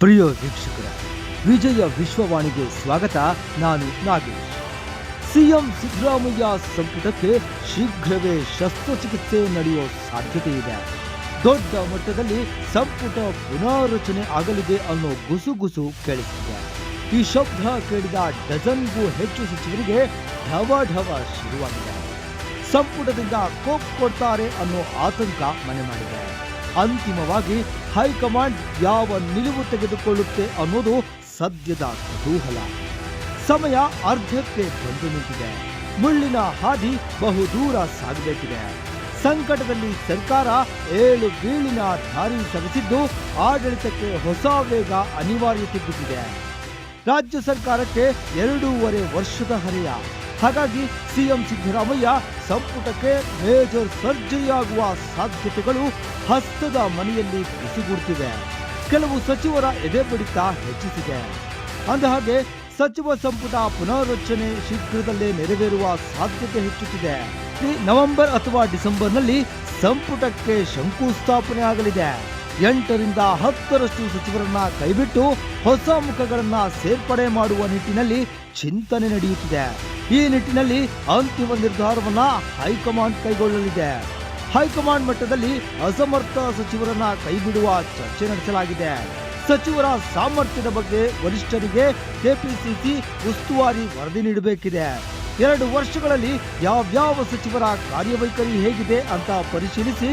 ಪ್ರಿಯ ವೀಕ್ಷಕರ, ವಿಜಯ ವಿಶ್ವವಾಣಿಗೆ ಸ್ವಾಗತ. ನಾನು ನಾಗೇಶ್. ಸಿಎಂ ಸಿದ್ದರಾಮಯ್ಯ ಸಂಪುಟಕ್ಕೆ ಶೀಘ್ರವೇ ಶಸ್ತ್ರಚಿಕಿತ್ಸೆ ನಡೆಯುವ ಸಾಧ್ಯತೆ ಇದೆ. ದೊಡ್ಡ ಮಟ್ಟದಲ್ಲಿ ಸಂಪುಟ ಪುನಾರಚನೆ ಆಗಲಿದೆ ಅನ್ನೋ ಗುಸುಗುಸು ಕೇಳಿಸಿದೆ ಈ ಶಬ್ದ ಕೇಳಿದ ಡಜನ್ಗೂ ಹೆಚ್ಚು ಸಚಿವರಿಗೆ ಢವ ಢವ ಶುರುವಾಗಿದೆ. ಸಂಪುಟದಿಂದ ಕೋಪ್ ಕೊಡ್ತಾರೆ ಅನ್ನೋ ಆತಂಕ ಮನೆ ಮಾಡಿದೆ. ಅಂತಿಮವಾಗಿ ಹೈಕಮಾಂಡ್ ಯಾವ ನಿಲುವು ತೆಗೆದುಕೊಳ್ಳುತ್ತೆ ಅನ್ನೋದು ಸದ್ಯದ ಕುತೂಹಲ. ಸಮಯ ಅರ್ಧಕ್ಕೆ ಬಂದು ನಿಂತಿದೆ. ಮುಳ್ಳಿನ ಹಾದಿ ಬಹುದೂರ ಸಾಗಬೇಕಿದೆ. ಸಂಕಟದಲ್ಲಿ ಸರ್ಕಾರ ಏಳು ಬೀಳಿನ ದಾರಿ ಸರಿಸಿದ್ದು ಆಡಳಿತಕ್ಕೆ ಹೊಸ ವೇಗ ಅನಿವಾರ್ಯತೆ ಬಿದ್ದಿದೆ ರಾಜ್ಯ ಸರ್ಕಾರಕ್ಕೆ ಎರಡೂವರೆ ವರ್ಷದ ಹರೆಯ. ಹಾಗಾಗಿ ಸಿಎಂ ಸಿದ್ದರಾಮಯ್ಯ ಸಂಪುಟಕ್ಕೆ ಮೇಜರ್ ಸರ್ಜರಿಯಾಗುವ ಸಾಧ್ಯತೆಗಳು ಹಸ್ತದ ಮನೆಯಲ್ಲಿ ಬಿಸಿಗೂಡ್ತಿವೆ. ಕೆಲವು ಸಚಿವರ ಎದೆ ಬಡಿತ ಹೆಚ್ಚಿಸಿದೆ. ಅಂದಹಾಗೆ, ಸಚಿವ ಸಂಪುಟ ಪುನರ್ರಚನೆ ಶೀಘ್ರದಲ್ಲೇ ನೆರವೇರುವ ಸಾಧ್ಯತೆ ಹೆಚ್ಚುತ್ತಿದೆ. ನವೆಂಬರ್ ಅಥವಾ ಡಿಸೆಂಬರ್ನಲ್ಲಿ ಸಂಪುಟಕ್ಕೆ ಶಂಕುಸ್ಥಾಪನೆ ಆಗಲಿದೆ. ಎಂಟರಿಂದ ಹತ್ತರಷ್ಟು ಸಚಿವರನ್ನ ಕೈಬಿಟ್ಟು ಹೊಸ ಮುಖಗಳನ್ನ ಸೇರ್ಪಡೆ ಮಾಡುವ ನಿಟ್ಟಿನಲ್ಲಿ ಚಿಂತನೆ ನಡೆಯುತ್ತಿದೆ. ಈ ನಿಟ್ಟಿನಲ್ಲಿ ಅಂತಿಮ ನಿರ್ಧಾರವನ್ನ ಹೈಕಮಾಂಡ್ ಕೈಗೊಳ್ಳಲಿದೆ. ಹೈಕಮಾಂಡ್ ಮಟ್ಟದಲ್ಲಿ ಅಸಮರ್ಥ ಸಚಿವರನ್ನ ಕೈಬಿಡುವ ಚರ್ಚೆ ನಡೆಸಲಾಗಿದೆ. ಸಚಿವರ ಸಾಮರ್ಥ್ಯದ ಬಗ್ಗೆ ವರಿಷ್ಠರಿಗೆ ಕೆಪಿಸಿಸಿ ಉಸ್ತುವಾರಿ ವರದಿ ನೀಡಬೇಕಿದೆ. ಎರಡು ವರ್ಷಗಳಲ್ಲಿ ಯಾವ್ಯಾವ ಸಚಿವರ ಕಾರ್ಯವೈಖರಿ ಹೇಗಿದೆ ಅಂತ ಪರಿಶೀಲಿಸಿ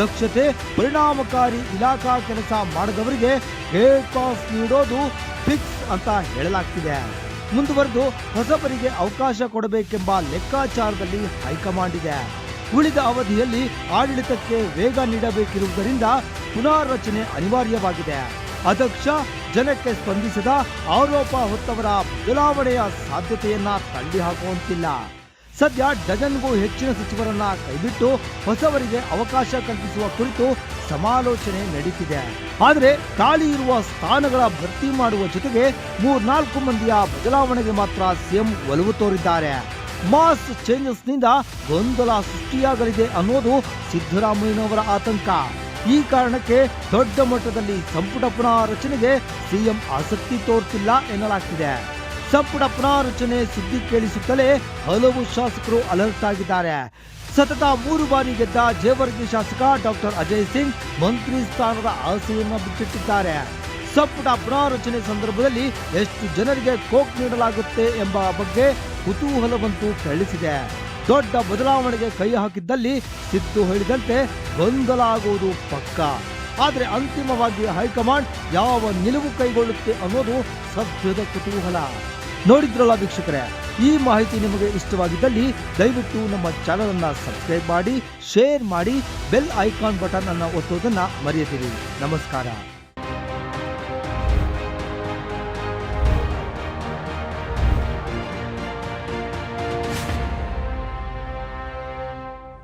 ದಕ್ಷತೆ, ಪರಿಣಾಮಕಾರಿ ಇಲಾಖಾ ಕೆಲಸ ಮಾಡದವರಿಗೆ ಗೇಟ್ ಪಾಸ್ ನೀಡೋದು ಫಿಕ್ಸ್ ಅಂತ ಹೇಳಲಾಗ್ತಿದೆ. ಮುಂದುವರೆದು ಹೊಸಬರಿಗೆ ಅವಕಾಶ ಕೊಡಬೇಕೆಂಬ ಲೆಕ್ಕಾಚಾರದಲ್ಲಿ ಹೈಕಮಾಂಡ್ ಇದೆ. ಉಳಿದ ಅವಧಿಯಲ್ಲಿ ಆಡಳಿತಕ್ಕೆ ವೇಗ ನೀಡಬೇಕಿರುವುದರಿಂದ ಪುನಾರಚನೆ ಅನಿವಾರ್ಯವಾಗಿದೆ. ಅಧ್ಯಕ್ಷ ಜನಕ್ಕೆ ಸ್ಪಂದಿಸದ ಆರೋಪ ಹೊತ್ತವರ ಬದಲಾವಣೆಯ ಸಾಧ್ಯತೆಯನ್ನ ತಳ್ಳಿ ಹಾಕುವಂತಿಲ್ಲ ಸದ್ಯ ಡಜನ್ಗೂ ಹೆಚ್ಚಿನ ಸಚಿವರನ್ನ ಕೈಬಿಟ್ಟು ಹೊಸವರಿಗೆ ಅವಕಾಶ ಕಲ್ಪಿಸುವ ಕುರಿತು ಸಮಾಲೋಚನೆ ನಡೀತಿದೆ. ಆದರೆ ಖಾಲಿ ಇರುವ ಸ್ಥಾನಗಳ ಭರ್ತಿ ಮಾಡುವ ಜೊತೆಗೆ ಮೂರ್ನಾಲ್ಕು ಮಂದಿಯ ಬದಲಾವಣೆಗೆ ಮಾತ್ರ ಸಿಎಂ ಒಲವು ತೋರಿದ್ದಾರೆ. ಮಾಸ್ ಚೇಂಜಸ್ನಿಂದ ಗೊಂದಲ ಸೃಷ್ಟಿಯಾಗಲಿದೆ ಅನ್ನೋದು ಸಿದ್ದರಾಮಯ್ಯನವರ ಆತಂಕ. ಈ ಕಾರಣಕ್ಕೆ ದೊಡ್ಡ ಮಟ್ಟದಲ್ಲಿ ಸಂಪುಟ ಪುನಾರಚನೆಗೆ ಸಿಎಂ ಆಸಕ್ತಿ ತೋರುತ್ತಿಲ್ಲ ಎನ್ನಲಾಗ್ತಿದೆ. ಸಂಪುಟ ಪುನಾರಚನೆ ಸುದ್ದಿ ಕೇಳಿಸುತ್ತಲೇ ಹಲವು ಶಾಸಕರು ಅಲರ್ಟ್ ಆಗಿದ್ದಾರೆ. ಸತತ ಮೂರು ಬಾರಿ ಗೆದ್ದ ಜೇವರ್ಗಿ ಶಾಸಕ ಡಾಕ್ಟರ್ ಅಜಯ್ ಸಿಂಗ್ ಮಂತ್ರಿ ಸ್ಥಾನದ ಆಸೆಯನ್ನು ಬಿಚ್ಚಿಟ್ಟಿದ್ದಾರೆ ಸಂಪುಟ ಪುನಾರಚನೆ ಸಂದರ್ಭದಲ್ಲಿ ಎಷ್ಟು ಜನರಿಗೆ ಕೋಕ್ ನೀಡಲಾಗುತ್ತೆ ಎಂಬ ಬಗ್ಗೆ ಕುತೂಹಲವಂತೂ ಕೆರಳಿಸಿದೆ. ದೊಡ್ಡ ಬದಲಾವಣೆಗೆ ಕೈ ಹಾಕಿದ್ದಲ್ಲಿ ಸಿದ್ದು ಹೇಳಿದಂತೆ ಗೊಂದಲ ಆಗುವುದು ಪಕ್ಕ. ಆದರೆ ಅಂತಿಮವಾಗಿ ಹೈಕಮಾಂಡ್ ಯಾವ ನಿಲುವು ಕೈಗೊಳ್ಳುತ್ತೆ ಅನ್ನೋದು ಸದ್ಯದ ಕುತೂಹಲ. ನೋಡಿದ್ರಲ್ಲ ವೀಕ್ಷಕರೇ, ಈ ಮಾಹಿತಿ ನಿಮಗೆ ಇಷ್ಟವಾಗಿದ್ದಲ್ಲಿ ದಯವಿಟ್ಟು ನಮ್ಮ ಚಾನಲ್ ಅನ್ನ ಸಬ್ಸ್ಕ್ರೈಬ್ ಮಾಡಿ, ಶೇರ್ ಮಾಡಿ, ಬೆಲ್ ಐಕಾನ್ ಬಟನ್ ಅನ್ನು ಒತ್ತೋದನ್ನ ಮರೆಯದಿರಿ. ನಮಸ್ಕಾರ.